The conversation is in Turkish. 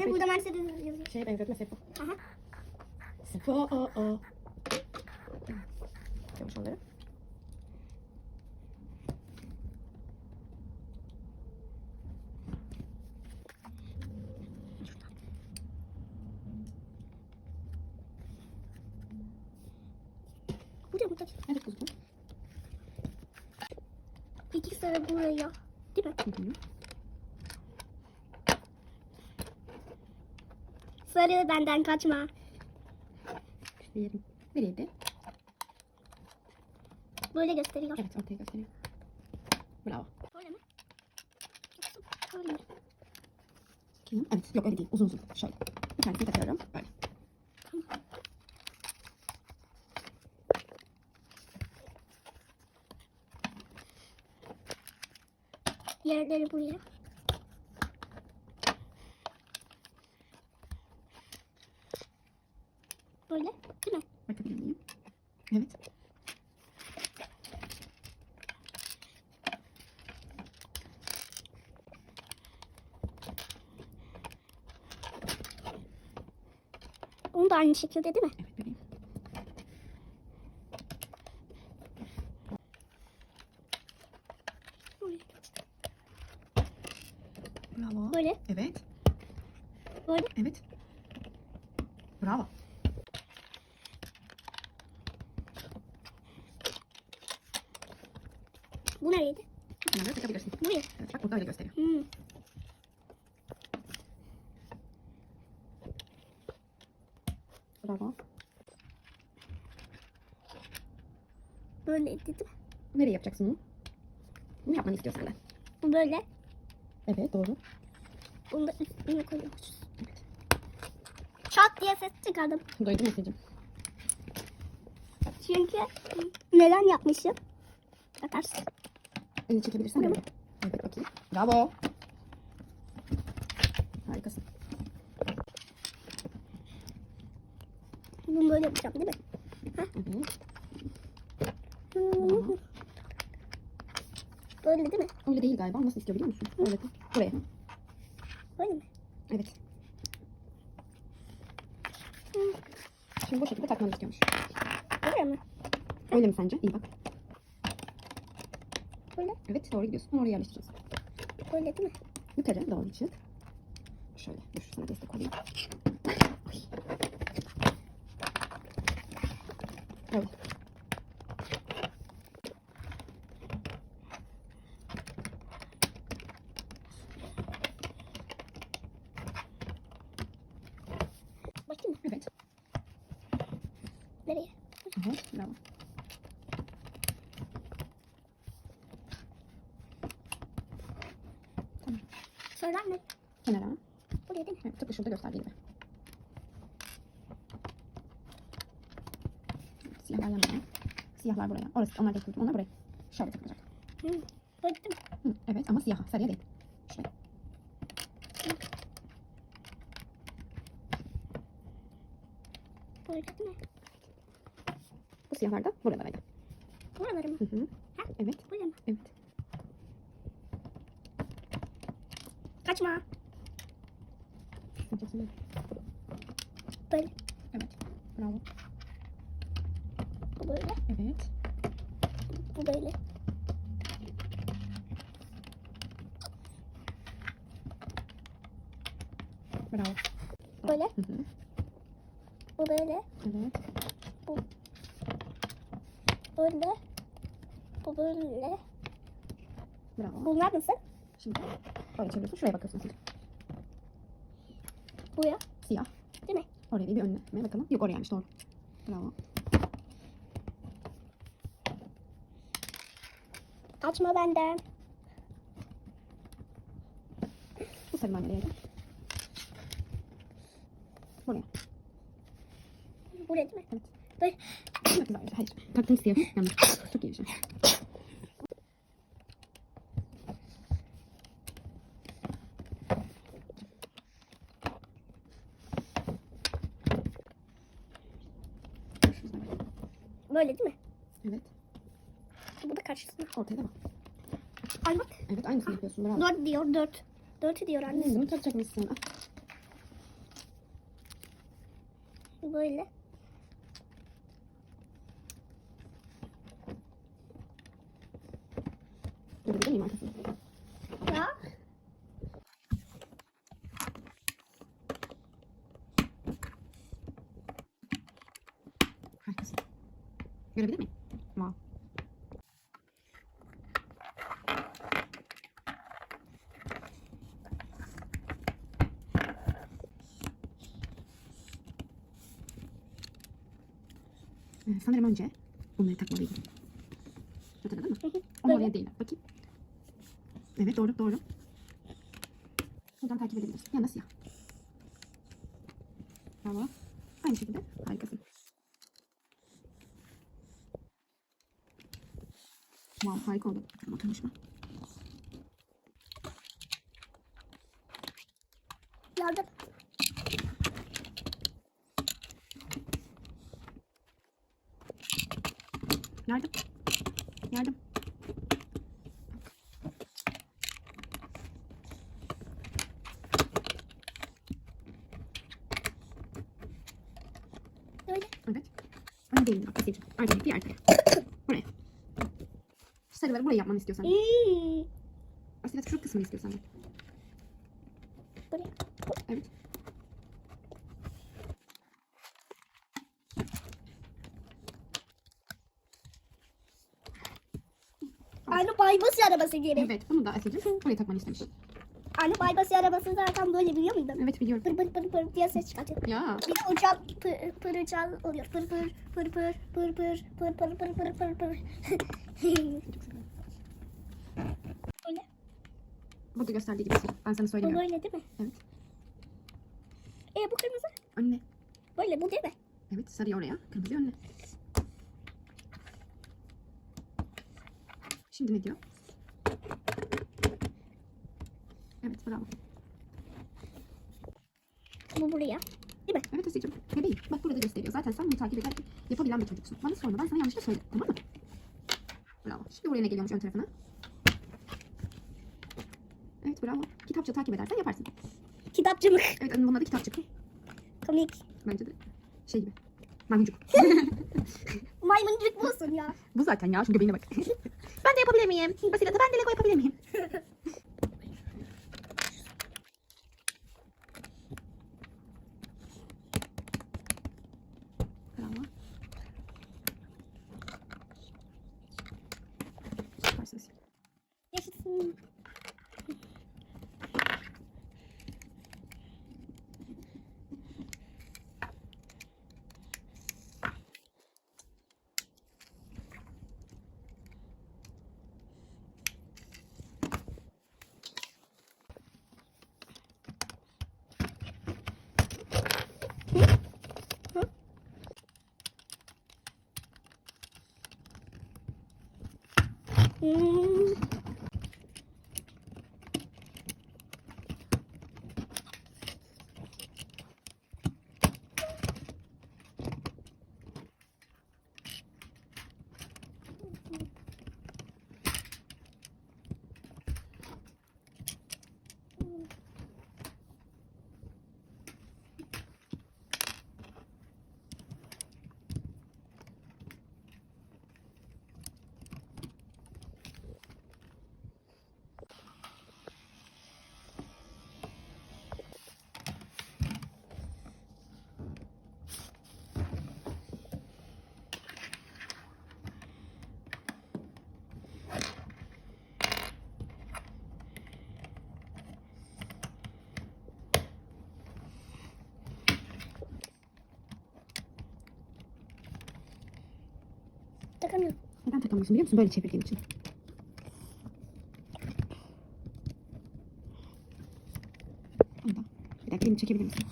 Anne burada Mercedes yazıyor. Şeye benzetme Sefo. Aha. Sefo o o. Yavaş onları. Burada burada. Evet kuzum. İki sıra buraya. Değil mi? Hı hı. Sarı benden kaçma. Yerim. Nereydi? Böyle gösteriyor. Evet ortaya göstereyim. Bravo. Böyle mi? Böyle mi? Bakayım. Evet yok öyle değil. Uzun uzun. Şöyle. Bir tanesini takıyorum. Böyle. Yerleri buraya. Böyle değil mi? Bakabilir miyim? Evet. Onu da aynı şekilde değil mi? Evet bebeğim. Bravo. Böyle. Evet. Böyle. Evet. Bravo. Bu nereydi? Bunları takabilirsin. Buraya. Evet bak burada öyle gösteriyor. Hmm. Böyleydi değil mi? Nereye yapacaksın bunu? Ne yapmanı istiyor senden? Böyle. Evet doğru. Bunu da üstüne koyuyoruz. Evet. Çat diye ses çıkardım. Duydum Esin'cim. Çünkü neden yapmışım? Bakarsın. Elini çekebilirsen böyle. Evet bakayım. Bravo. Harikasın. Bunu böyle yapacağım değil mi? Böyle değil mi? Öyle değil galiba. Nasıl istiyor biliyor musun? Öyle değil. Buraya. Böyle mi? Evet. Şimdi bu şekilde takmanı istiyormuş. Böyle mi? Öyle mi sence? İyi bak. Böyle. Evet doğru gidiyorsun. Onu oraya yerleştireceğiz. Böyle değil mi? Yukarı doğru çık. Şöyle dur sana destek olayım. Ay. Evet. Bakayım mı? Evet. Nereye? Evet. Bravo. Söyler mi? Kenara. Buraya değil mi? Evet, tıpkı şurada gösterdiği gibi. Siyahlar yanına. Siyahlar buraya. Orası onlar değil. Onlar buraya. Şöyle takılacak. Değil mi? Hı, evet ama siyah. Sarıya değil. Şuraya. Değil mi? Bu siyahlar da buralara. Buraları mı? Hı hı. Ha? Evet. Böyle mi? Evet. Kaçma. Böyle. Evet. Bravo. Bu böyle. Evet. Bu böyle. Bravo. Böyle. Hı hı. Bu böyle. Evet. Böyle. Bu böyle. Bravo. Bunlar nasıl? Şimdi böyle çeviriyorsun. Şuraya bakıyorsun şimdi. Buraya. Siyah. Değil mi? Oraya değil bir önüne. Bakalım. Yok orayaymış doğru. Bravo. Kaçma benden. Bu sarılar nereye? Buraya. Buraya değil mi? Evet. Böyle. Hayır. Taktım siyah. Yanlış. Çok iyi bir şey. Böyle değil mi? Evet. Bu da karşısında. Ortaya da mı? Ay bak. Evet aynısını yapıyorsun. Bravo. Dört diyor. Dört. Dört diyor anne. Yüzümü takacak mısın? Ah. Böyle. Dur bir döneyim arkasını. Görebilir miyim? Wow. Ee, sanırım önce bunları takmalıydım. Hatırladın mı? Ama oraya değil. Bakayım. Evet doğru doğru. Buradan takip edebiliriz. Yanında siyah. Bravo. Aynı şekilde harikasın. Wow harika oldu. Ama karışma. Yardım. Yardım. Yardım. Öyle. Evet. Ön değil. Arkasıcı. Arkasıcı. Bir arkaya. Sarıları buraya yapmanı istiyorsan. Hmm. Asiye şu kısmını istiyorsan. bak. Buraya. Evet. Aynı baybası arabası gibi. Evet bunu da Asiye'cim buraya takmanı istemiş. Aynı baybası arabası zaten böyle biliyor muydun? Evet biliyorum. Pır pır pır pır diye ses çıkartıyor. Ya. Bir de uçak pır pırıcal oluyor. Pır pır pır pır pır pır pır pır pır pır pır pır. Öyle. Burada gösterdiği gibi. Ben sana Bu söylemiyorum. böyle değil mi? Evet. E bu kırmızı. Önüne. Böyle bu değil mi? Evet sarıyı oraya. Kırmızı önüne. Şimdi ne diyor? Evet bravo. Bu buraya. Evet Asiye'cim. Bebeğim bak burada gösteriyor. Zaten sen bunu takip ederek yapabilen bir çocuksun. Bana sorma ben sana yanlışla söyle. Tamam mı? Bravo. Şimdi buraya ne geliyormuş ön tarafına? Evet bravo. Kitapça takip edersen yaparsın. Kitapçılık. Evet bunun adı kitapçık. Komik. Bence de şey gibi. Maymuncuk. Maymuncuk musun ya? Bu zaten ya şu göbeğine bak. ben de yapabilir miyim? Basile ben de Lego yapabilir miyim? Takamıyorum. Neden takamıyorsun biliyor musun? Böyle çevirdiğim için. Bir dakika elini çekebilir misin?